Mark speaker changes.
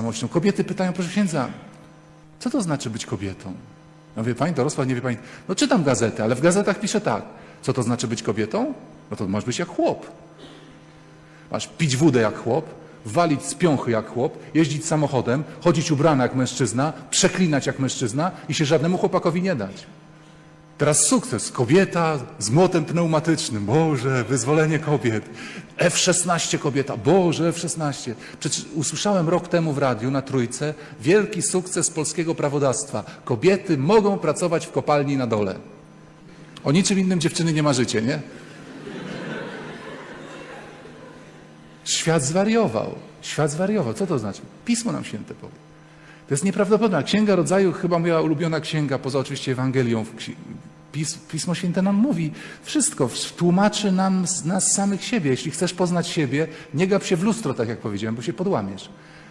Speaker 1: tożsamością. Kobiety pytają, proszę księdza, co to znaczy być kobietą? No wie pani, dorosła, nie wie pani. No czytam gazetę, ale w gazetach pisze tak. Co to znaczy być kobietą? No to masz być jak chłop. Masz pić wódę jak chłop, walić z piąchy jak chłop, jeździć samochodem, chodzić ubrana jak mężczyzna, przeklinać jak mężczyzna i się żadnemu chłopakowi nie dać. Teraz sukces. Kobieta z młotem pneumatycznym. Boże, wyzwolenie kobiet. F-16 kobieta. Boże, F-16. Przecież usłyszałem rok temu w radiu na Trójce wielki sukces polskiego prawodawstwa. Kobiety mogą pracować w kopalni na dole. O niczym innym dziewczyny nie marzycie, nie? Świat zwariował. Świat zwariował. Co to znaczy? Pismo nam święte powie. To jest nieprawdopodobne. Księga Rodzaju, chyba moja ulubiona księga, poza oczywiście Ewangelią, Pismo Święte nam mówi wszystko, tłumaczy nam nas samych siebie. Jeśli chcesz poznać siebie, nie gap się w lustro, tak jak powiedziałem, bo się podłamiesz.